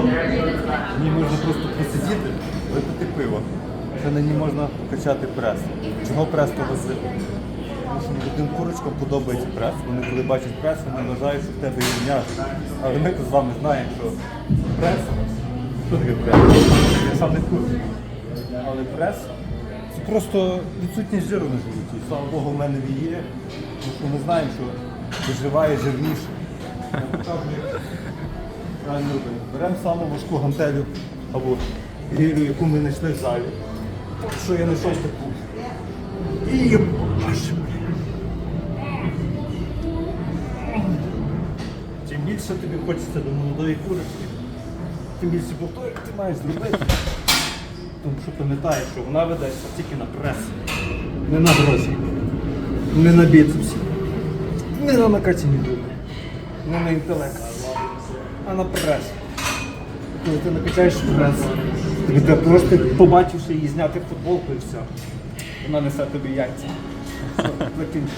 В можна просто посидіти, випити пиво. Ще на ній можна качати прес. Чого прес того зима? Тому що курочкам подобається прес. Вони коли бачать прес, вони вважають, що в тебе є м'ясо. Але ми тут з вами знаємо, що прес, що таке прес? Я сам не курю. Але прес це просто відсутність жиру на животі. Слава Богу, в мене він є, ми знаємо, що виживає жирніше. Правильно робити. Беремо саму важку гантелю або гірю, яку ми знайшли в залі. Що я знайшов таку. І. Чим більше тобі хочеться до молодої курочки, тим більше повторів ти маєш зробити. Тому що пам'ятаєш, що вона ведеться тільки на прес. Не на грозі, не на біцепсі, не на накачані думи, не на інтелект, а на прес. Коли ти накачаєш прес, тобі ти просто побачивши її зняти футболку і все. Вона несе тобі яйця. Все, закінчено.